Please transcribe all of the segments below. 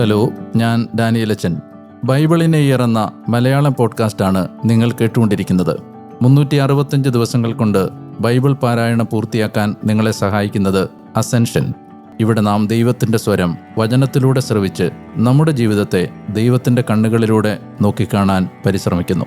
Hello ഞാൻ ഡാനിയലച്ചൻ ബൈബിളിനെ ഇറന്ന മലയാളം പോഡ്കാസ്റ്റാണ് നിങ്ങൾ കേട്ടുകൊണ്ടിരിക്കുന്നത്. മുന്നൂറ്റി അറുപത്തഞ്ച് ദിവസങ്ങൾ കൊണ്ട് ബൈബിൾ പാരായണം പൂർത്തിയാക്കാൻ നിങ്ങളെ സഹായിക്കുന്നത് അസെൻഷൻ. ഇവിടെ നാം ദൈവത്തിന്റെ സ്വരം വചനത്തിലൂടെ ശ്രവിച്ച് നമ്മുടെ ജീവിതത്തെ ദൈവത്തിന്റെ കണ്ണുകളിലൂടെ നോക്കിക്കാണാൻ പരിശ്രമിക്കുന്നു.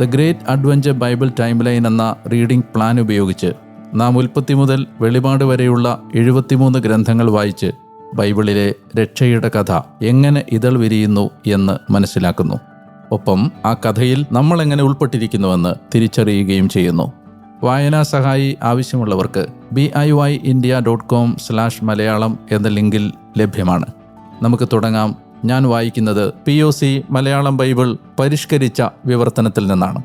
The great adventure Bible timeline എന്ന റീഡിംഗ് പ്ലാൻ ഉപയോഗിച്ച് നാം ഉൽപ്പത്തി മുതൽ വെളിപാട് വരെയുള്ള എഴുപത്തിമൂന്ന് ഗ്രന്ഥങ്ങൾ വായിച്ച് ബൈബിളിലെ രക്ഷയുടെ കഥ എങ്ങനെ ഇതൾ വിരിയുന്നു എന്ന് മനസ്സിലാക്കുന്നു. ഒപ്പം ആ കഥയിൽ നമ്മൾ എങ്ങനെ ഉൾപ്പെട്ടിരിക്കുന്നുവെന്ന് തിരിച്ചറിയുകയും ചെയ്യുന്നു. വായനാ സഹായി ആവശ്യമുള്ളവർക്ക് B I Y India dot com slash Malayalam എന്ന ലിങ്കിൽ ലഭ്യമാണ്. നമുക്ക് തുടങ്ങാം. ഞാൻ വായിക്കുന്നത് P O C Malayalam Bible പരിഷ്കരിച്ച വിവർത്തനത്തിൽ നിന്നാണ്.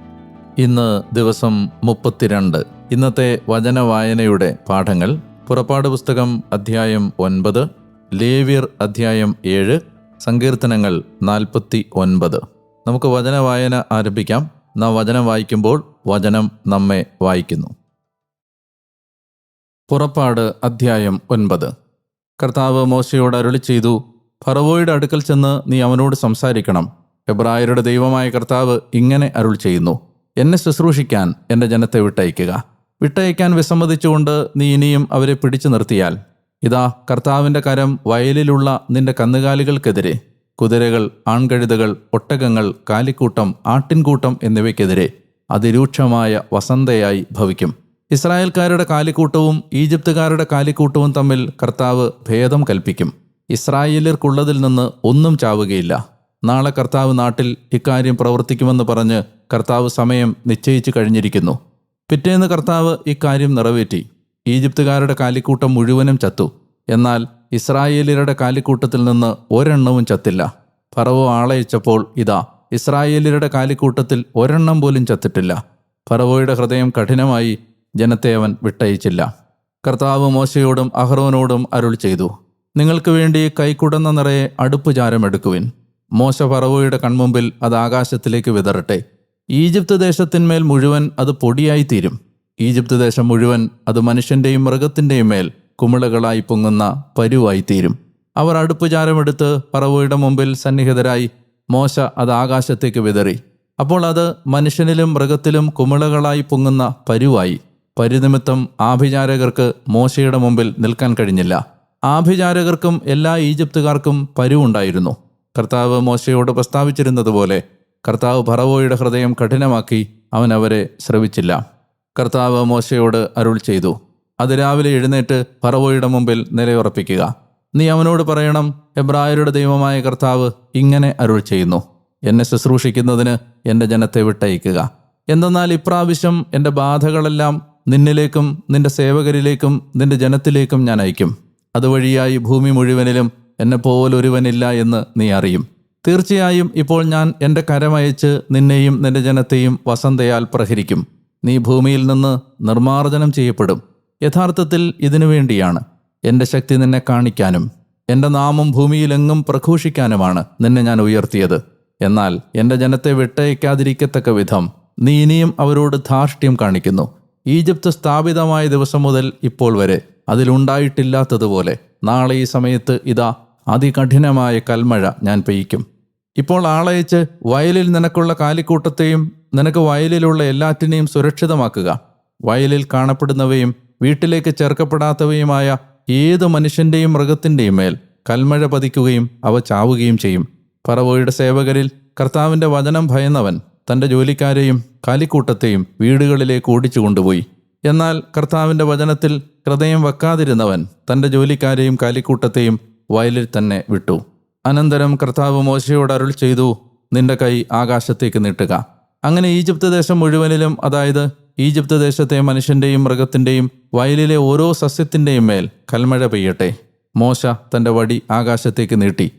ഇന്ന് ദിവസം മുപ്പത്തിരണ്ട്. ഇന്നത്തെ വചന വായനയുടെ പാഠങ്ങൾ പുറപ്പാട് പുസ്തകം അധ്യായം ഒൻപത്. ലേവ്യർ അധ്യായം ഏഴ് സങ്കീർത്തനങ്ങൾ നാൽപ്പത്തി ഒൻപത്. നമുക്ക് വചന വായന ആരംഭിക്കാം. നാം വചനം വായിക്കുമ്പോൾ വചനം നമ്മെ വായിക്കുന്നു. പുറപ്പാട് അധ്യായം ഒൻപത്. കർത്താവ് മോശയോട് അരുളി ചെയ്തു ഫറവോയുടെ അടുക്കൽ ചെന്ന് നീ അവനോട് സംസാരിക്കണം. എബ്രായരുടെ ദൈവമായ കർത്താവ് ഇങ്ങനെ അരുൾ ചെയ്യുന്നു എന്നെ ശുശ്രൂഷിക്കാൻ എന്റെ ജനത്തെ വിട്ടയക്കുക. വിട്ടയക്കാൻ വിസമ്മതിച്ചുകൊണ്ട് നീ ഇനിയും അവരെ പിടിച്ചു നിർത്തിയാൽ ഇതാ കർത്താവിന്റെ കരം വയലിലുള്ള നിന്റെ കന്നുകാലികൾക്കെതിരെ. കുതിരകൾ ആൺകഴുതകൾ ഒട്ടകങ്ങൾ കാലിക്കൂട്ടം ആട്ടിൻകൂട്ടം എന്നിവയ്ക്കെതിരെ അതിരൂക്ഷമായ വസന്തയായി ഭവിക്കും. ഇസ്രായേൽക്കാരുടെ കാലിക്കൂട്ടവും ഈജിപ്തുകാരുടെ കാലിക്കൂട്ടവും തമ്മിൽ കർത്താവ് ഭേദം കൽപ്പിക്കും. ഇസ്രായേലിയർക്കുള്ളതിൽ നിന്ന് ഒന്നും ചാവുകയില്ല. നാളെ കർത്താവ് നാട്ടിൽ ഇക്കാര്യം പ്രവർത്തിക്കുമെന്ന് പറഞ്ഞ് കർത്താവ് സമയം നിശ്ചയിച്ചു കഴിഞ്ഞിരിക്കുന്നു. പിറ്റേന്ന് കർത്താവ് ഇക്കാര്യം നിറവേറ്റി. ഈജിപ്തുകാരുടെ കാലിക്കൂട്ടം മുഴുവനും ചത്തു. എന്നാൽ ഇസ്രായേലിയരുടെ കാലിക്കൂട്ടത്തിൽ നിന്ന് ഒരെണ്ണവും ചത്തില്ല. ഫറവോ ആളയച്ചപ്പോൾ ഇതാ ഇസ്രായേലിയരുടെ കാലിക്കൂട്ടത്തിൽ ഒരെണ്ണം പോലും ചത്തിട്ടില്ല. ഫറവോയുടെ ഹൃദയം കഠിനമായി ജനത്തെ അവൻ വിട്ടയച്ചില്ല. കർത്താവ് മോശയോടും അഹ്റോനോടും അരുൾ ചെയ്തു നിങ്ങൾക്ക് വേണ്ടി കൈക്കുടന്ന നിറയെ അടുപ്പ് ചാരമെടുക്കുവിൻ മോശ ഫറവോയുടെ കൺമുമ്പിൽ അത് ആകാശത്തിലേക്ക് വിതറട്ടെ. ഈജിപ്ത് ദേശത്തിന്മേൽ മുഴുവൻ അത് പൊടിയായി തീരും ഈജിപ്ത് ദേശം മുഴുവൻ അത് മനുഷ്യന്റെയും മൃഗത്തിന്റെയും മേൽ കുമിളകളായി പൊങ്ങുന്ന പരുവായി തീരും അവർ അടുപ്പുചാരമെടുത്ത് ചാരമെടുത്ത് പറവോയുടെ മുമ്പിൽ സന്നിഹിതരായി മോശ അത് ആകാശത്തേക്ക് വിതറി. അപ്പോൾ അത് മനുഷ്യനിലും മൃഗത്തിലും കുമിളകളായി പൊങ്ങുന്ന പരുവായി. പരിനിമിത്തം ആഭിചാരകർക്ക് മോശയുടെ മുമ്പിൽ നിൽക്കാൻ കഴിഞ്ഞില്ല. ആഭിചാരകർക്കും എല്ലാ ഈജിപ്തുകാർക്കും പരുവുണ്ടായിരുന്നു. കർത്താവ് മോശയോട് പ്രസ്താവിച്ചിരുന്നതുപോലെ കർത്താവ് ഭറവോയുടെ ഹൃദയം കഠിനമാക്കി അവൻ അവരെ ശ്രവിച്ചില്ല. കർത്താവ് മോശയോട് അരുൾ ചെയ്തു. അത് രാവിലെ എഴുന്നേറ്റ് ഫറവോയുടെ മുമ്പിൽ നിലയുറപ്പിക്കുക. നീ അവനോട് പറയണം എബ്രായരുടെ ദൈവമായ കർത്താവ് ഇങ്ങനെ അരുൾ ചെയ്യുന്നു. എന്നെ ശുശ്രൂഷിക്കുന്നതിന് എന്റെ ജനത്തെ വിട്ടയക്കുക. എന്തെന്നാൽ ഇപ്രാവശ്യം എന്റെ ബാധകളെല്ലാം നിന്നിലേക്കും നിന്റെ സേവകരിലേക്കും നിന്റെ ജനത്തിലേക്കും ഞാൻ അയക്കും. അതുവഴിയായി ഭൂമി മുഴുവനിലും എന്നെ പോലൊരുവനില്ല എന്ന് നീ അറിയും. തീർച്ചയായും ഇപ്പോൾ ഞാൻ എന്റെ കരമയച്ച് നിന്നെയും നിന്റെ ജനത്തെയും വസന്തയാൽ പ്രഹരിക്കും. നീ ഭൂമിയിൽ നിന്ന് നിർമ്മാർജനം ചെയ്യപ്പെടും. യഥാർത്ഥത്തിൽ ഇതിനു വേണ്ടിയാണ്. എന്റെ ശക്തി നിന്നെ കാണിക്കാനും എന്റെ നാമം ഭൂമിയിലെങ്ങും പ്രഘോഷിക്കാനുമാണ് നിന്നെ ഞാൻ ഉയർത്തിയത്. എന്നാൽ എന്റെ ജനത്തെ വിട്ടയക്കാതിരിക്കത്തക്ക വിധം നീ ഇനിയും അവരോട് ധാർഷ്ട്യം കാണിക്കുന്നു. ഈജിപ്ത് സ്ഥാപിതമായ ദിവസം മുതൽ ഇപ്പോൾ വരെ അതിലുണ്ടായിട്ടില്ലാത്തതുപോലെ നാളെ ഈ സമയത്ത് ഇതാ അതികഠിനമായ കൽമഴ ഞാൻ പെയ്യ്ക്കും. ഇപ്പോൾ ആളയച്ച് വയലിൽ നിനക്കുള്ള കാലിക്കൂട്ടത്തെയും നിനക്ക് വയലിലുള്ള എല്ലാറ്റിനെയും സുരക്ഷിതമാക്കുക. വയലിൽ കാണപ്പെടുന്നവയും വീട്ടിലേക്ക് ചേർക്കപ്പെടാത്തവയുമായ ഏത് മനുഷ്യന്റെയും മൃഗത്തിന്റെയും മേൽ കൽമഴ പതിക്കുകയും അവ ചാവുകയും ചെയ്യും. പറവോയുടെ സേവകരിൽ കർത്താവിന്റെ വചനം ഭയന്നവൻ തന്റെ ജോലിക്കാരെയും കാലിക്കൂട്ടത്തെയും വീടുകളിലേക്ക് ഓടിച്ചു കൊണ്ടുപോയി. എന്നാൽ കർത്താവിന്റെ വചനത്തിൽ ഹൃദയം വെക്കാതിരുന്നവൻ തന്റെ ജോലിക്കാരെയും കാലിക്കൂട്ടത്തെയും വയലിൽ തന്നെ വിട്ടു. അനന്തരം കർത്താവ് മോശയോട് അരുൾ ചെയ്തു നിന്റെ കൈ ആകാശത്തേക്ക് നീട്ടുക. അങ്ങനെ ഈജിപ്ത് ദേശം മുഴുവനിലും അതായത് ഈജിപ്ത് ദേശത്തെ മനുഷ്യന്റെയും മൃഗത്തിന്റെയും വയലിലെ ഓരോ സസ്യത്തിന്റെയും മേൽ കൽമഴ പെയ്യട്ടെ. മോശ തന്റെ വടി ആകാശത്തേക്ക് നീട്ടി.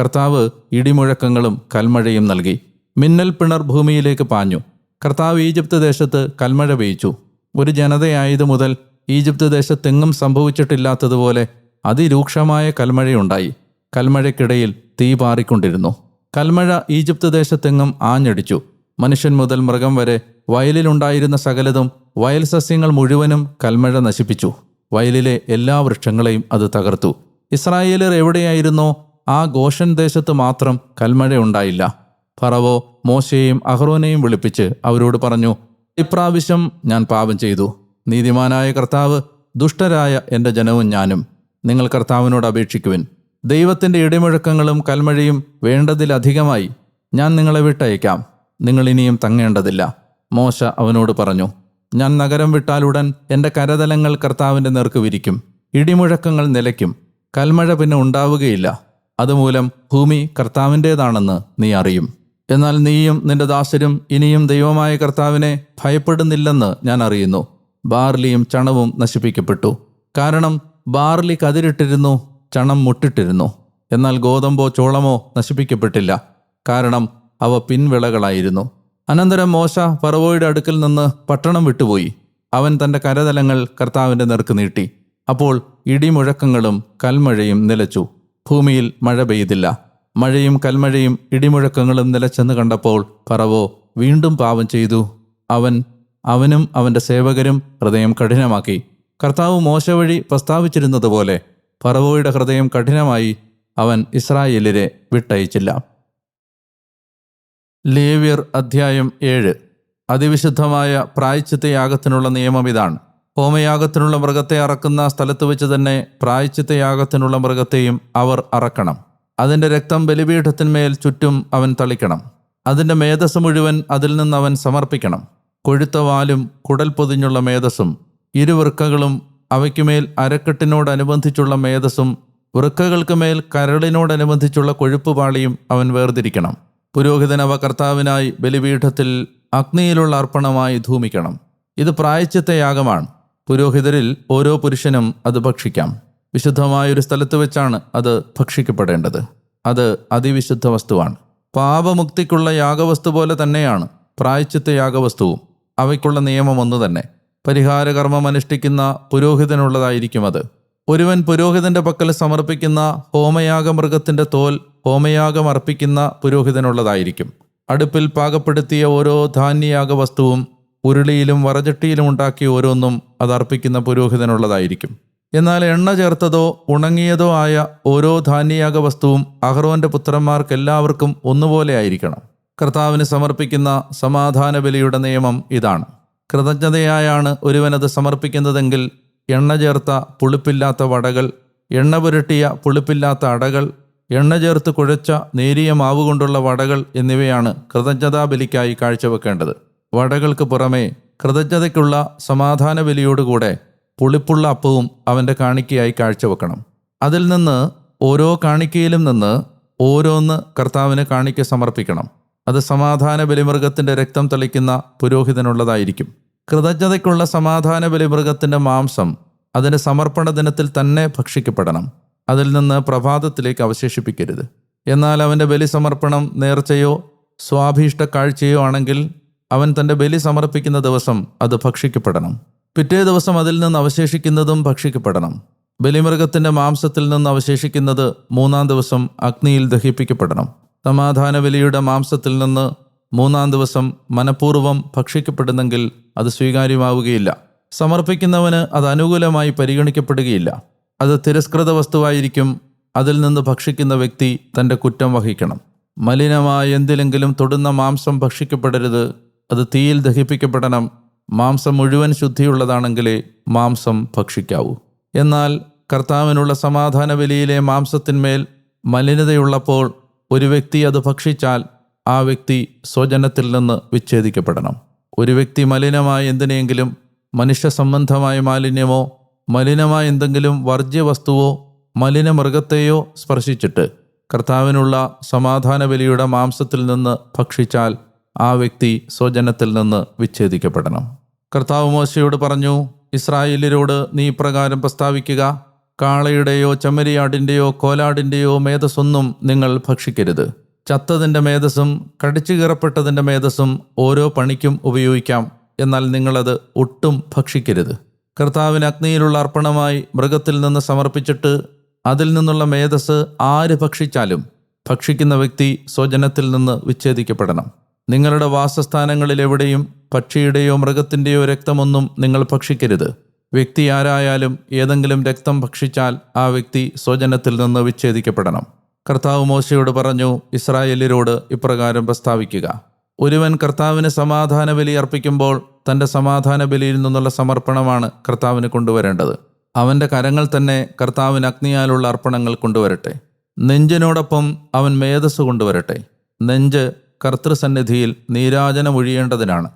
കർത്താവ് ഇടിമുഴക്കങ്ങളും കൽമഴയും നൽകി. മിന്നൽ പിണർ ഭൂമിയിലേക്ക് പാഞ്ഞു. കർത്താവ് ഈജിപ്ത് ദേശത്ത് കൽമഴ പെയ്ച്ചു ഒരു ജനതയായത് മുതൽ ഈജിപ്ത് ദേശത്തെങ്ങും സംഭവിച്ചിട്ടില്ലാത്തതുപോലെ അതിരൂക്ഷമായ കൽമഴയുണ്ടായി. കൽമഴയ്ക്കിടയിൽ തീ പാറിക്കൊണ്ടിരുന്നു. കൽമഴ ഈജിപ്ത് ദേശത്തെങ്ങും ആഞ്ഞടിച്ചു. മനുഷ്യൻ മുതൽ മൃഗം വരെ വയലിലുണ്ടായിരുന്ന സകലതും വയൽ സസ്യങ്ങൾ മുഴുവനും കൽമഴ നശിപ്പിച്ചു. വയലിലെ എല്ലാ വൃക്ഷങ്ങളെയും അത് തകർത്തു. ഇസ്രായേലർ എവിടെയായിരുന്നോ ആ ഗോഷൻ ദേശത്ത് മാത്രം കൽമഴ ഉണ്ടായില്ല. ഫറവോ മോശയെയും അഹ്റോനെയും വിളിപ്പിച്ച് അവരോട് പറഞ്ഞു ഇപ്രാവശ്യം ഞാൻ പാപം ചെയ്തു. നീതിമാനായ കർത്താവ് ദുഷ്ടരായ എന്റെ ജനവും ഞാനും. നിങ്ങൾ കർത്താവിനോട് അപേക്ഷിക്കുവിൻ. ദൈവത്തിന്റെ ഇടിമുഴക്കങ്ങളും കൽമഴയും വേണ്ടതിലധികമായി ഞാൻ നിങ്ങളെ വിട്ടയക്കാം. നിങ്ങൾ ഇനിയും തങ്ങേണ്ടതില്ല. മോശ അവനോട് പറഞ്ഞു ഞാൻ നഗരം വിട്ടാലുടൻ എന്റെ കരതലങ്ങൾ കർത്താവിന്റെ നേർക്ക് വിരിക്കും. ഇടിമുഴക്കങ്ങൾ നിലയ്ക്കും. കൽമഴ പിന്നെ ഉണ്ടാവുകയില്ല. അതുമൂലം ഭൂമി കർത്താവിന്റേതാണെന്ന് നീ അറിയും. എന്നാൽ നീയും നിന്റെ ദാസരും ഇനിയും ദൈവമായ കർത്താവിനെ ഭയപ്പെടുന്നില്ലെന്ന് ഞാൻ അറിയുന്നു. ബാർലിയും ചണവും നശിപ്പിക്കപ്പെട്ടു. കാരണം ബാർലി കതിരിട്ടിരുന്നു ചണം മുട്ടിട്ടിരുന്നു. എന്നാൽ ഗോതമ്പോ ചോളമോ നശിപ്പിക്കപ്പെട്ടില്ല. കാരണം അവ പിൻവിളകളായിരുന്നു. അനന്തരം മോശ ഫറവോയുടെ അടുക്കൽ നിന്ന് പട്ടണം വിട്ടുപോയി. അവൻ തന്റെ കരതലങ്ങൾ കർത്താവിന്റെ നേർക്ക് നീട്ടി. അപ്പോൾ ഇടിമുഴക്കങ്ങളും കൽമഴയും നിലച്ചു. ഭൂമിയിൽ മഴ പെയ്തില്ല. മഴയും കൽമഴയും ഇടിമുഴക്കങ്ങളും നിലച്ചെന്ന് കണ്ടപ്പോൾ പറവോ വീണ്ടും പാപം ചെയ്തു. അവൻ അവനും അവന്റെ സേവകരും ഹൃദയം കഠിനമാക്കി. കർത്താവ് മോശ വഴി പ്രസ്താവിച്ചിരുന്നതുപോലെ ഫറവോയുടെ ഹൃദയം കഠിനമായി അവൻ ഇസ്രായേലിനെ വിട്ടയച്ചില്ല. ലേവ്യർ അധ്യായം ഏഴ്. അതിവിശുദ്ധമായ പ്രായച്ചിത്ത യാഗത്തിനുള്ള നിയമം ഇതാണ്. ഹോമയാഗത്തിനുള്ള മൃഗത്തെ അറക്കുന്ന സ്ഥലത്ത് വെച്ച് തന്നെ പ്രായച്ചിത്ത യാഗത്തിനുള്ള മൃഗത്തെയും അവർ അറക്കണം. അതിന്റെ രക്തം ബലിപീഠത്തിന്മേൽ ചുറ്റും അവൻ തളിക്കണം. അതിന്റെ മേധസ് മുഴുവൻ അതിൽ നിന്ന് അവൻ സമർപ്പിക്കണം. കൊഴുത്ത വാലും കുടൽ പൊതിഞ്ഞുള്ള മേധസ്സും ഇരുവൃക്കകളും അവയ്ക്കുമേൽ അരക്കെട്ടിനോടനുബന്ധിച്ചുള്ള മേധസ്സും വൃക്കകൾക്ക് മേൽ കരളിനോടനുബന്ധിച്ചുള്ള കൊഴുപ്പുപാളിയും അവൻ വേർതിരിക്കണം. പുരോഹിതൻ അവ കർത്താവിനായി ബലിപീഠത്തിൽ അഗ്നിയിലുള്ള അർപ്പണമായി ധൂമിക്കണം. ഇത് പ്രായച്ചിത്ത യാഗമാണ്. പുരോഹിതരിൽ ഓരോ പുരുഷനും അത് ഭക്ഷിക്കാം. വിശുദ്ധമായൊരു സ്ഥലത്ത് വെച്ചാണ് അത് ഭക്ഷിക്കപ്പെടേണ്ടത്. അത് അതിവിശുദ്ധ വസ്തുവാണ്. പാപമുക്തിക്കുള്ള യാഗവസ്തു പോലെ തന്നെയാണ് പ്രായച്ചിത്ത യാഗവസ്തുവും. അവയ്ക്കുള്ള നിയമം ഒന്നു തന്നെ. പരിഹാരകർമ്മം അനുഷ്ഠിക്കുന്ന പുരോഹിതനുള്ളതായിരിക്കും അത്. ഒരുവൻ പുരോഹിതന്റെ പക്കൽ സമർപ്പിക്കുന്ന ഹോമയാഗമൃഗത്തിന്റെ തോൽ ഹോമയാഗം അർപ്പിക്കുന്ന പുരോഹിതനുള്ളതായിരിക്കും. അടുപ്പിൽ പാകപ്പെടുത്തിയ ഓരോ ധാന്യയാഗ വസ്തുവും ഉരുളിയിലും വറചട്ടിയിലും ഉണ്ടാക്കിയ ഓരോന്നും അത് അർപ്പിക്കുന്ന പുരോഹിതനുള്ളതായിരിക്കും. എന്നാൽ എണ്ണ ചേർത്തതോ ഉണങ്ങിയതോ ആയ ഓരോ ധാന്യയാഗ വസ്തുവും അഹ്റോന്റെ പുത്രന്മാർക്ക് എല്ലാവർക്കും ഒന്നുപോലെ ആയിരിക്കണം. കർത്താവിന് സമർപ്പിക്കുന്ന സമാധാന ബലിയുടെ നിയമം ഇതാണ്. കൃതജ്ഞതയായാണ് ഒരുവനത് സമർപ്പിക്കുന്നതെങ്കിൽ എണ്ണ ചേർത്ത പുളിപ്പില്ലാത്ത വടകൾ എണ്ണ പുരട്ടിയ പുളിപ്പില്ലാത്ത അടകൾ എണ്ണ ചേർത്ത് കുഴച്ച നേരിയ മാവ് കൊണ്ടുള്ള വടകൾ എന്നിവയാണ് കൃതജ്ഞതാ ബലിക്കായി കാഴ്ചവെക്കേണ്ടത്. വടകൾക്ക് പുറമേ കൃതജ്ഞതയ്ക്കുള്ള സമാധാന ബലിയോടുകൂടെ പുളിപ്പുള്ള അപ്പവും അവന്റെ കാണിക്കയായി കാഴ്ചവെക്കണം. അതിൽ നിന്ന് ഓരോ കാണിക്കയിലും നിന്ന് ഓരോന്ന് കർത്താവിന് കാണിക്ക സമർപ്പിക്കണം. അത് സമാധാന ബലിമൃഗത്തിന്റെ രക്തം തളിക്കുന്ന പുരോഹിതനുള്ളതായിരിക്കും. കൃതജ്ഞതയ്ക്കുള്ള സമാധാന ബലിമൃഗത്തിന്റെ മാംസം അതിന്റെ സമർപ്പണ ദിനത്തിൽ തന്നെ ഭക്ഷിക്കപ്പെടണം. അതിൽ നിന്ന് പ്രഭാതത്തിലേക്ക് അവശേഷിപ്പിക്കരുത്. എന്നാൽ അവന്റെ ബലി സമർപ്പണം നേർച്ചയോ സ്വാഭീഷ്ട കാഴ്ചയോ ആണെങ്കിൽ അവൻ തന്റെ ബലി സമർപ്പിക്കുന്ന ദിവസം അത് ഭക്ഷിക്കപ്പെടണം. പിറ്റേ ദിവസം അതിൽ നിന്ന് അവശേഷിക്കുന്നതും ഭക്ഷിക്കപ്പെടണം. ബലിമൃഗത്തിന്റെ മാംസത്തിൽ നിന്ന് അവശേഷിക്കുന്നത് മൂന്നാം ദിവസം അഗ്നിയിൽ ദഹിപ്പിക്കപ്പെടണം. സമാധാന ബലിയുടെ മാംസത്തിൽ നിന്ന് മൂന്നാം ദിവസം മനഃപൂർവം ഭക്ഷിക്കപ്പെടുന്നെങ്കിൽ അത് സ്വീകാര്യമാവുകയില്ല. സമർപ്പിക്കുന്നവന് അത് അനുകൂലമായി പരിഗണിക്കപ്പെടുകയില്ല. അത് തിരസ്കൃത വസ്തുവായിരിക്കും. അതിൽ നിന്ന് ഭക്ഷിക്കുന്ന വ്യക്തി തന്റെ കുറ്റം വഹിക്കണം. മലിനമായ എന്തിലെങ്കിലും തൊടുന്ന മാംസം ഭക്ഷിക്കപ്പെടരുത്. അത് തീയിൽ ദഹിപ്പിക്കപ്പെടണം. മാംസം മുഴുവൻ ശുദ്ധിയുള്ളതാണെങ്കിലേ മാംസം ഭക്ഷിക്കാവൂ. എന്നാൽ കർത്താവിനുള്ള സമാധാന ബലിയിലെ മാംസത്തിന്മേൽ മലിനതയുള്ളപ്പോൾ ഒരു വ്യക്തി അത് ഭക്ഷിച്ചാൽ ആ വ്യക്തി സ്വജനത്തിൽ നിന്ന് വിച്ഛേദിക്കപ്പെടണം. ഒരു വ്യക്തി മലിനമായ എന്തിനെങ്കിലും മനുഷ്യ സംബന്ധമായ മാലിന്യമോ മലിനമായ എന്തെങ്കിലും വർജ്യവസ്തുവോ മലിനമൃഗത്തെയോ സ്പർശിച്ചിട്ട് കർത്താവിനുള്ള സമാധാന ബലിയുടെ മാംസത്തിൽ നിന്ന് ഭക്ഷിച്ചാൽ ആ വ്യക്തി സ്വജനത്തിൽ നിന്ന് വിച്ഛേദിക്കപ്പെടണം. കർത്താവ് മോശയോട് പറഞ്ഞു ഇസ്രായേലിനോട് നീ ഇപ്രകാരം പ്രസ്താവിക്കുക. കാളയുടെയോ ചെമ്മരിയാടിന്റെയോ കോലാടിന്റെയോ മേധസ്സൊന്നും നിങ്ങൾ ഭക്ഷിക്കരുത്. ചത്തതിന്റെ മേധസ്സും കടിച്ചു കീറപ്പെട്ടതിന്റെ മേധസ്സും ഓരോ പണിക്കും ഉപയോഗിക്കാം. എന്നാൽ നിങ്ങളത് ഒട്ടും ഭക്ഷിക്കരുത്. കർത്താവിന് അഗ്നിയിലുള്ള അർപ്പണമായി മൃഗത്തിൽ നിന്ന് സമർപ്പിച്ചിട്ട് അതിൽ നിന്നുള്ള മേധസ് ആര് ഭക്ഷിച്ചാലും ഭക്ഷിക്കുന്ന വ്യക്തി സ്വജനത്തിൽ നിന്ന് വിച്ഛേദിക്കപ്പെടണം. നിങ്ങളുടെ വാസസ്ഥാനങ്ങളിലെവിടെയും പക്ഷിയുടെയോ മൃഗത്തിന്റെയോ രക്തമൊന്നും നിങ്ങൾ ഭക്ഷിക്കരുത്. വ്യക്തി ആരായാലും ഏതെങ്കിലും രക്തം ഭക്ഷിച്ചാൽ ആ വ്യക്തി സ്വജനത്തിൽ നിന്ന് വിച്ഛേദിക്കപ്പെടണം. കർത്താവ് മോശയോട് പറഞ്ഞു ഇസ്രായേലിനോട് ഇപ്രകാരം പ്രസ്താവിക്കുക. ഒരുവൻ കർത്താവിന് സമാധാന ബലി അർപ്പിക്കുമ്പോൾ തന്റെ സമാധാന ബലിയിൽ നിന്നുള്ള സമർപ്പണമാണ് കർത്താവിന് കൊണ്ടുവരേണ്ടത്. അവന്റെ കരങ്ങൾ തന്നെ കർത്താവിന് അഗ്നിയാലുള്ള അർപ്പണങ്ങൾ കൊണ്ടുവരട്ടെ. നെഞ്ചിനോടൊപ്പം അവൻ മേധസ് കൊണ്ടുവരട്ടെ. നെഞ്ച് കർത്തൃസന്നിധിയിൽ നീരാജനം ഒഴിയേണ്ടതിനാണ്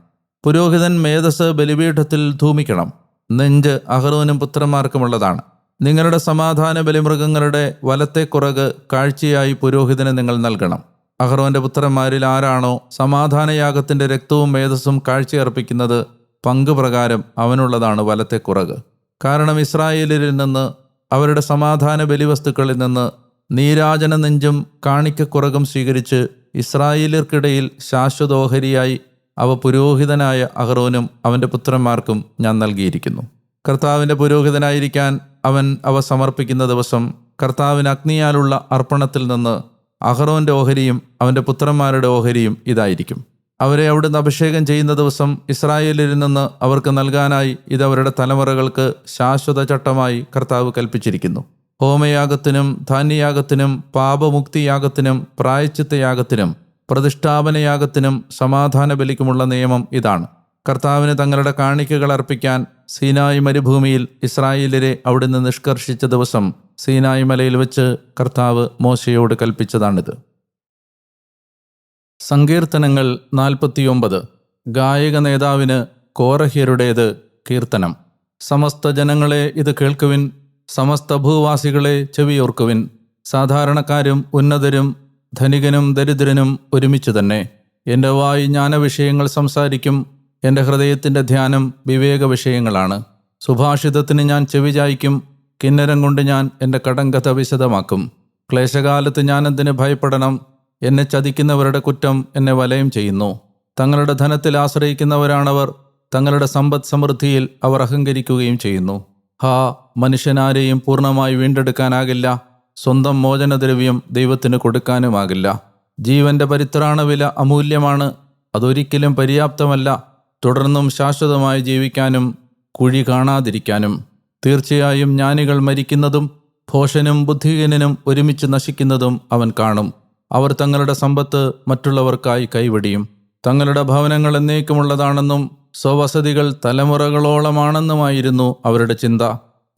പുരോഹിതൻ മേധസ് ബലിപീഠത്തിൽ ധൂമിക്കണം നെഞ്ച് അഹ്റോനും പുത്രന്മാർക്കുമുള്ളതാണ്. നിങ്ങളുടെ സമാധാന ബലിമൃഗങ്ങളുടെ വലത്തെ കുറക് കാഴ്ചയായി പുരോഹിതന് നിങ്ങൾ നൽകണം. അഹ്റോന്റെ പുത്രന്മാരിൽ ആരാണോ സമാധാനയാഗത്തിന്റെ രക്തവും മേധസ്സും കാഴ്ചയർപ്പിക്കുന്നത് പങ്കുപ്രകാരം അവനുള്ളതാണ് വലത്തെ കുറക്. കാരണം ഇസ്രായേലിൽ നിന്ന് അവരുടെ സമാധാന ബലിവസ്തുക്കളിൽ നിന്ന് നീരാജന നെഞ്ചും കാണിക്കക്കുറകും സ്വീകരിച്ച് ഇസ്രായേലർക്കിടയിൽ ശാശ്വതോഹരിയായി അവ പുരോഹിതനായ അഹ്റോനും അവന്റെ പുത്രന്മാർക്കും ഞാൻ നൽകിയിരിക്കുന്നു. കർത്താവിന്റെ പുരോഹിതനായിരിക്കാൻ അവൻ അവ സമർപ്പിക്കുന്ന ദിവസം കർത്താവിന് അഗ്നിയാലുള്ള അർപ്പണത്തിൽ നിന്ന് അഹ്റോന്റെ ഓഹരിയും അവന്റെ പുത്രന്മാരുടെ ഓഹരിയും ഇതായിരിക്കും. അവരെ അവിടുന്ന് അഭിഷേകം ചെയ്യുന്ന ദിവസം ഇസ്രായേലിൽ നിന്ന് അവർക്ക് നൽകാനായി ഇത് അവരുടെ തലമുറകൾക്ക് ശാശ്വത ചട്ടമായി കർത്താവ് കൽപ്പിച്ചിരിക്കുന്നു. ഹോമയാഗത്തിനും ധാന്യയാഗത്തിനും പാപമുക്തിയാഗത്തിനും പ്രായച്ചിത്തയാഗത്തിനും പ്രതിഷ്ഠാപനയാഗത്തിനും സമാധാന ബലിക്കുമുള്ള നിയമം ഇതാണ്. കർത്താവിന് തങ്ങളുടെ കാണിക്കകൾ അർപ്പിക്കാൻ സീനായി മരുഭൂമിയിൽ ഇസ്രായേലിലെ അവിടുന്ന് നിഷ്കർഷിച്ച ദിവസം സീനായി മലയിൽ വെച്ച് കർത്താവ് മോശയോട് കൽപ്പിച്ചതാണിത്. സങ്കീർത്തനങ്ങൾ നാൽപ്പത്തിയൊമ്പത്. ഗായക നേതാവിന് കോറഹ്യരുടേത് കീർത്തനം. സമസ്ത ജനങ്ങളെ ഇത് കേൾക്കുവിൻ സമസ്ത ഭൂവാസികളെ ചെവിയോർക്കുവിൻ. സാധാരണക്കാരും ഉന്നതരും ധനികനും ദരിദ്രനും ഒരുമിച്ച് തന്നെ. എന്റെ വായി ജ്ഞാനവിഷയങ്ങൾ സംസാരിക്കും എന്റെ ഹൃദയത്തിന്റെ ധ്യാനം വിവേക വിഷയങ്ങളാണ് സുഭാഷിതത്തിന് ഞാൻ ചെവി ചായ്ക്കും കിന്നരം കൊണ്ട് ഞാൻ എന്റെ കടങ്കഥ വിശദമാക്കും. ക്ലേശകാലത്ത് ഞാൻ എന്തിന് ഭയപ്പെടണം? എന്നെ ചതിക്കുന്നവരുടെ കുറ്റം എന്നെ വലയം ചെയ്യുന്നു. തങ്ങളുടെ ധനത്തിൽ ആശ്രയിക്കുന്നവരാണവർ തങ്ങളുടെ സമ്പദ് സമൃദ്ധിയിൽ അവർ അഹങ്കരിക്കുകയും ചെയ്യുന്നു. ഹാ മനുഷ്യനാരെയും പൂർണമായി വീണ്ടെടുക്കാനാകില്ല. സ്വന്തം മോചനദ്രവ്യം ദൈവത്തിന് കൊടുക്കാനുമാകില്ല. ജീവന്റെ പരിത്രാണ വില അമൂല്യമാണ്. അതൊരിക്കലും പര്യാപ്തമല്ല. തുടർന്നും ശാശ്വതമായി ജീവിക്കാനും കുഴി കാണാതിരിക്കാനും. തീർച്ചയായും ജ്ഞാനികൾ മരിക്കുന്നതും ഭോഷനും ബുദ്ധിഹീനനും ഒരുമിച്ച് നശിക്കുന്നതും അവൻ കാണും. അവർ തങ്ങളുടെ സമ്പത്ത് മറ്റുള്ളവർക്കായി കൈവടിയും. തങ്ങളുടെ ഭവനങ്ങൾ എന്നേക്കുമുള്ളതാണെന്നും സ്വവസതികൾ തലമുറകളോളമാണെന്നുമായിരുന്നു അവരുടെ ചിന്ത.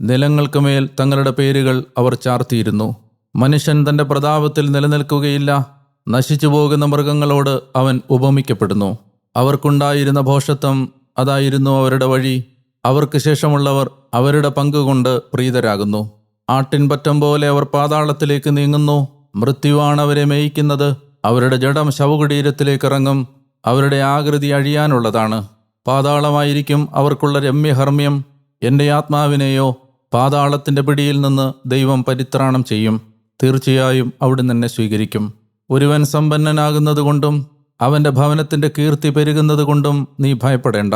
നിലങ്ങൾക്ക് മേൽ തങ്ങളുടെ പേരുകൾ അവർ ചാർത്തിയിരുന്നു. മനുഷ്യൻ തന്റെ പ്രതാപത്തിൽ നിലനിൽക്കുകയില്ല. നശിച്ചു പോകുന്ന മൃഗങ്ങളോട് അവൻ ഉപമിക്കപ്പെടുന്നു. അവർക്കുണ്ടായിരുന്ന ഭോഷത്വം അതായിരുന്നു അവരുടെ വഴി. അവർക്ക് ശേഷമുള്ളവർ അവരുടെ പങ്കുകൊണ്ട് പ്രീതരാകുന്നു. ആട്ടിൻപറ്റം പോലെ അവർ പാതാളത്തിലേക്ക് നീങ്ങുന്നു. മൃത്യുവാണ് അവരെ മേയിക്കുന്നത്. അവരുടെ ജഡം ശവകുടീരത്തിലേക്ക് ഇറങ്ങും അവരുടെ ആകൃതി അഴിയാനുള്ളതാണ്. പാതാളമായിരിക്കും അവർക്കുള്ള രമ്യഹർമ്മ്യം. എന്റെ ആത്മാവിനെയോ പാതാളത്തിന്റെ പിടിയിൽ നിന്ന് ദൈവം പരിത്രാണം ചെയ്യും. തീർച്ചയായും അവിടുന്ന് എന്നെ സ്വീകരിക്കും. ഒരുവൻ സമ്പന്നനാകുന്നതുകൊണ്ടും അവന്റെ ഭവനത്തിന്റെ കീർത്തി പെരുകുന്നതുകൊണ്ടും നീ ഭയപ്പെടേണ്ട.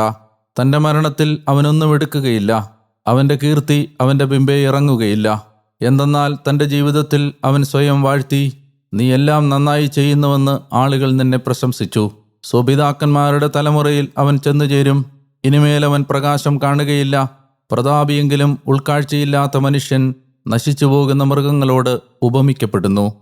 തന്റെ മരണത്തിൽ അവനൊന്നും എടുക്കുകയില്ല. അവന്റെ കീർത്തി അവന്റെ ബിംബെ ഇറങ്ങുകയില്ല. എന്തെന്നാൽ തന്റെ ജീവിതത്തിൽ അവൻ സ്വയം വാഴ്ത്തി നീ എല്ലാം നന്നായി ചെയ്യുന്നുവെന്ന് ആളുകൾ നിന്നെ പ്രശംസിച്ചു. സ്വപിതാക്കന്മാരുടെ തലമുറയിൽ അവൻ ചെന്നുചേരും ഇനിമേൽ അവൻ പ്രകാശം കാണുകയില്ല. പ്രതാപിയെങ്കിലും ഉൾക്കാഴ്ചയില്ലാത്ത മനുഷ്യൻ നശിച്ചു പോകുന്ന മൃഗങ്ങളോട് ഉപമിക്കപ്പെടുന്നു.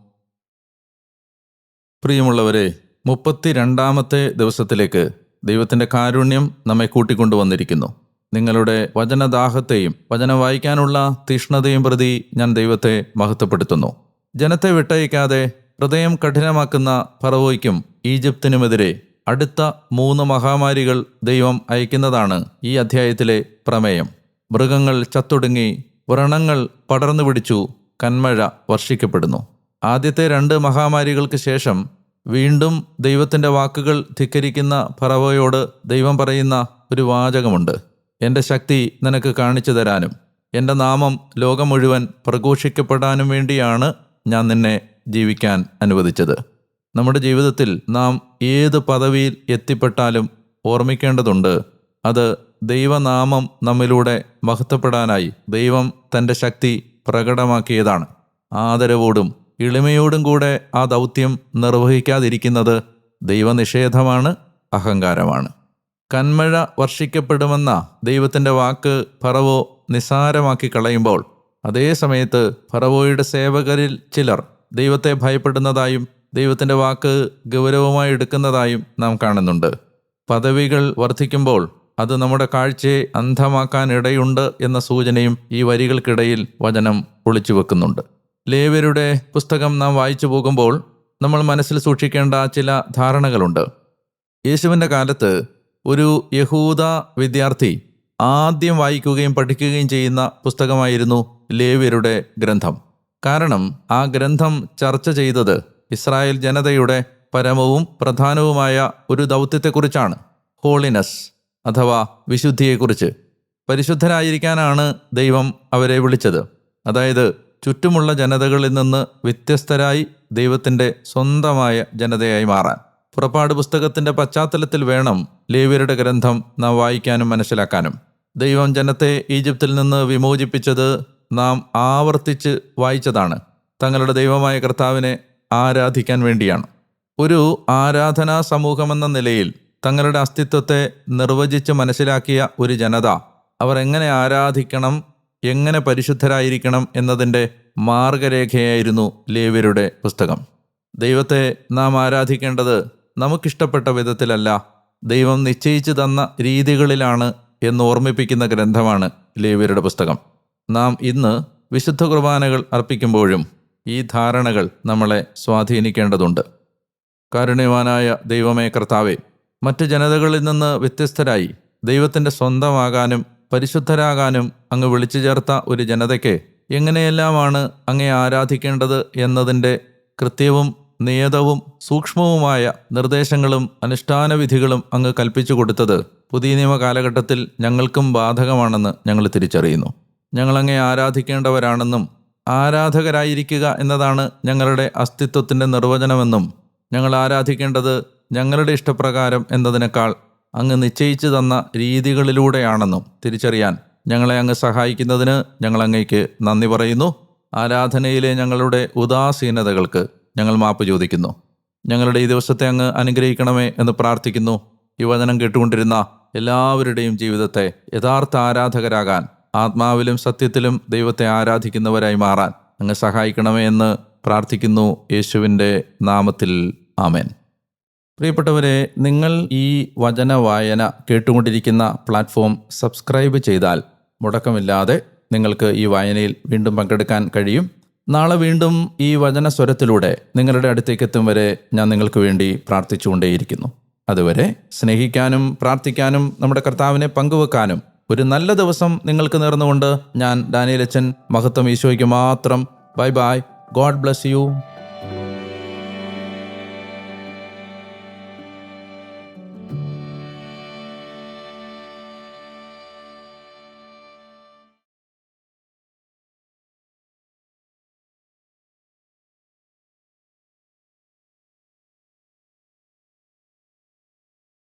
പ്രിയമുള്ളവരെ മുപ്പത്തിരണ്ടാമത്തെ ദിവസത്തിലേക്ക് ദൈവത്തിന്റെ കാരുണ്യം നമ്മെ കൂട്ടിക്കൊണ്ടുവന്നിരിക്കുന്നു. നിങ്ങളുടെ വചനദാഹത്തെയും വചനം വായിക്കാനുള്ള തീഷ്ണതയും പ്രതി ഞാൻ ദൈവത്തെ മഹത്വപ്പെടുത്തുന്നു. ജനത്തെ വിട്ടയക്കാതെ ഹൃദയം കഠിനമാക്കുന്ന ഫറവോയ്ക്കും ഈജിപ്തിനുമെതിരെ അടുത്ത മൂന്ന് മഹാമാരികൾ ദൈവം അയക്കുന്നതാണ് ഈ അധ്യായത്തിലെ പ്രമേയം. മൃഗങ്ങൾ ചത്തൊടുങ്ങി വ്രണങ്ങൾ പടർന്നു പിടിച്ചു കന്മഴ വർഷിക്കപ്പെടുന്നു. ആദ്യത്തെ രണ്ട് മഹാമാരികൾക്ക് ശേഷം വീണ്ടും ദൈവത്തിന്റെ വാക്കുകൾ ധിക്കരിക്കുന്ന ഫറവോയോട് ദൈവം പറയുന്ന ഒരു വാചകമുണ്ട്. എന്റെ ശക്തി നിനക്ക് കാണിച്ചു തരാനും എന്റെ നാമം ലോകം മുഴുവൻ പ്രഘോഷിക്കപ്പെടാനും വേണ്ടിയാണ് ഞാൻ നിന്നെ ജീവിക്കാൻ അനുവദിച്ചത്. നമ്മുടെ ജീവിതത്തിൽ നാം ഏത് പദവിയിൽ എത്തിപ്പെട്ടാലും ഓർമ്മിക്കേണ്ടതുണ്ട് അത് ദൈവനാമം നമ്മിലൂടെ മഹത്വപ്പെടാനായി ദൈവം തന്റെ ശക്തി പ്രകടമാക്കിയതാണ്. ആദരവോടും എളിമയോടും കൂടെ ആ ദൗത്യം നിർവഹിക്കാതിരിക്കുന്നത് ദൈവനിഷേധമാണ് അഹങ്കാരമാണ്. കന്മഴ വർഷിക്കപ്പെടുമെന്ന ദൈവത്തിന്റെ വാക്ക് ഫറവോ നിസാരമാക്കി കളയുമ്പോൾ അതേ സമയത്ത് ഫറവോയുടെ സേവകരിൽ ചിലർ ദൈവത്തെ ഭയപ്പെടുന്നതായും ദൈവത്തിന്റെ വാക്ക് ഗൗരവമായി എടുക്കുന്നതായും നാം കാണുന്നുണ്ട്. പദവികൾ വർദ്ധിക്കുമ്പോൾ അത് നമ്മുടെ കാഴ്ചയെ അന്ധമാക്കാൻ ഇടയുണ്ട് എന്ന സൂചനയും ഈ വരികൾക്കിടയിൽ വചനം ഒളിച്ചു വെക്കുന്നുണ്ട് ലേവ്യരുടെ പുസ്തകം നാം വായിച്ചു പോകുമ്പോൾ നമ്മൾ മനസ്സിൽ സൂക്ഷിക്കേണ്ട ചില ധാരണകളുണ്ട്. യേശുവിന്റെ കാലത്ത് ഒരു യഹൂദ വിദ്യാർത്ഥി ആദ്യം വായിക്കുകയും പഠിക്കുകയും ചെയ്യുന്ന പുസ്തകമായിരുന്നു ലേവ്യരുടെ ഗ്രന്ഥം. കാരണം ആ ഗ്രന്ഥം ചർച്ച ചെയ്തത് ഇസ്രായേൽ ജനതയുടെ പരമവും പ്രധാനവുമായ ഒരു ദൗത്യത്തെക്കുറിച്ചാണ്. ഹോളിനസ് അഥവാ വിശുദ്ധിയെക്കുറിച്ച്. പരിശുദ്ധരായിരിക്കാനാണ് ദൈവം അവരെ വിളിച്ചത്. അതായത് ചുറ്റുമുള്ള ജനതകളിൽ നിന്ന് വ്യത്യസ്തരായി ദൈവത്തിന്റെ സ്വന്തമായ ജനതയായി മാറാൻ. പുറപ്പാട് പുസ്തകത്തിന്റെ പശ്ചാത്തലത്തിൽ വേണം ലേവ്യരുടെ ഗ്രന്ഥം നാം വായിക്കാനും മനസ്സിലാക്കാനും. ദൈവം ജനത്തെ ഈജിപ്തിൽ നിന്ന് വിമോചിപ്പിച്ചത് നാം ആവർത്തിച്ച് വായിച്ചതാണ്. തങ്ങളുടെ ദൈവമായ കർത്താവിനെ ആരാധിക്കാൻ വേണ്ടിയാണ്. ഒരു ആരാധനാ സമൂഹമെന്ന നിലയിൽ തങ്ങളുടെ അസ്തിത്വത്തെ നിർവചിച്ച് മനസ്സിലാക്കിയ ഒരു ജനത അവർ എങ്ങനെ ആരാധിക്കണം എങ്ങനെ പരിശുദ്ധരായിരിക്കണം എന്നതിന്റെ മാർഗരേഖയായിരുന്നു ലേവ്യരുടെ പുസ്തകം. ദൈവത്തെ നാം ആരാധിക്കേണ്ടത് നമുക്കിഷ്ടപ്പെട്ട വിധത്തിലല്ല ദൈവം നിശ്ചയിച്ചു തന്ന രീതികളിലാണ് എന്ന് ഓർമ്മിപ്പിക്കുന്ന ഗ്രന്ഥമാണ് ലേവ്യരുടെ പുസ്തകം. നാം ഇന്ന് വിശുദ്ധ കുർബാനകൾ അർപ്പിക്കുമ്പോഴും ഈ ധാരണകൾ നമ്മളെ സ്വാധീനിക്കേണ്ടതുണ്ട്. കാരുണ്യവാനായ ദൈവമേ കർത്താവേ മറ്റ് ജനതകളിൽ നിന്ന് വ്യത്യസ്തരായി ദൈവത്തിന്റെ സ്വന്തമാകാനും പരിശുദ്ധരാകാനും അങ്ങ് വിളിച്ചു ചേർത്ത ഒരു ജനതയ്ക്ക് എങ്ങനെയെല്ലാമാണ് അങ്ങേ ആരാധിക്കേണ്ടത് എന്നതിന്റെ കൃത്യവും നിയതവും സൂക്ഷ്മവുമായ നിർദ്ദേശങ്ങളും അനുഷ്ഠാനവിധികളും അങ്ങ് കൽപ്പിച്ചു കൊടുത്തത് പുതിയ നിയമ കാലഘട്ടത്തിൽ ഞങ്ങൾക്കും ബാധകമാണെന്ന് ഞങ്ങൾ തിരിച്ചറിയുന്നു. ഞങ്ങളങ്ങേ ആരാധിക്കേണ്ടവരാണെന്നും ആരാധകരായിരിക്കുക എന്നതാണ് ഞങ്ങളുടെ അസ്തിത്വത്തിന്റെ നിർവചനമെന്നും ഞങ്ങൾ ആരാധിക്കേണ്ടത് ഞങ്ങളുടെ ഇഷ്ടപ്രകാരം എന്നതിനേക്കാൾ അങ്ങ് നിശ്ചയിച്ചു തന്ന രീതികളിലൂടെയാണെന്നും തിരിച്ചറിയാൻ ഞങ്ങളെ അങ്ങ് സഹായിക്കുന്നതിന് ഞങ്ങൾ അങ്ങേക്ക് നന്ദി പറയുന്നു. ആരാധനയിലെ ഞങ്ങളുടെ ഉദാസീനതകൾക്ക് ഞങ്ങൾ മാപ്പ് ചോദിക്കുന്നു. ഞങ്ങളുടെ ഈ ദിവസത്തെ അങ്ങ് അനുഗ്രഹിക്കണമേ എന്ന് പ്രാർത്ഥിക്കുന്നു. ഈ വചനം കേട്ടുകൊണ്ടിരുന്ന എല്ലാവരുടെയും ജീവിതത്തെ യഥാർത്ഥ ആരാധകരാകാൻ ആത്മാവിലും സത്യത്തിലും ദൈവത്തെ ആരാധിക്കുന്നവരായി മാറാൻ അങ്ങ് സഹായിക്കണമേ എന്ന് പ്രാർത്ഥിക്കുന്നു. യേശുവിന്റെ നാമത്തിൽ ആമേൻ. പ്രിയപ്പെട്ടവരെ നിങ്ങൾ ഈ വചന വായന കേട്ടുകൊണ്ടിരിക്കുന്ന പ്ലാറ്റ്ഫോം സബ്സ്ക്രൈബ് ചെയ്താൽ മുടക്കമില്ലാതെ നിങ്ങൾക്ക് ഈ വായനയിൽ വീണ്ടും പങ്കെടുക്കാൻ കഴിയും. നാളെ വീണ്ടും ഈ വചന സ്വരത്തിലൂടെ നിങ്ങളുടെ അടുത്തേക്ക് എത്തും വരെ ഞാൻ നിങ്ങൾക്ക് വേണ്ടി പ്രാർത്ഥിച്ചുകൊണ്ടേയിരിക്കുന്നു. അതുവരെ സ്നേഹിക്കാനും പ്രാർത്ഥിക്കാനും നമ്മുടെ കർത്താവിനെ പങ്കുവെക്കാനും ഒരു നല്ല ദിവസം നിങ്ങൾക്ക് നേർന്നുകൊണ്ട് ഞാൻ ഡാനിയലച്ചൻ മഹത്വം ഈശോയ്ക്ക് മാത്രം. Bye bye. God bless you.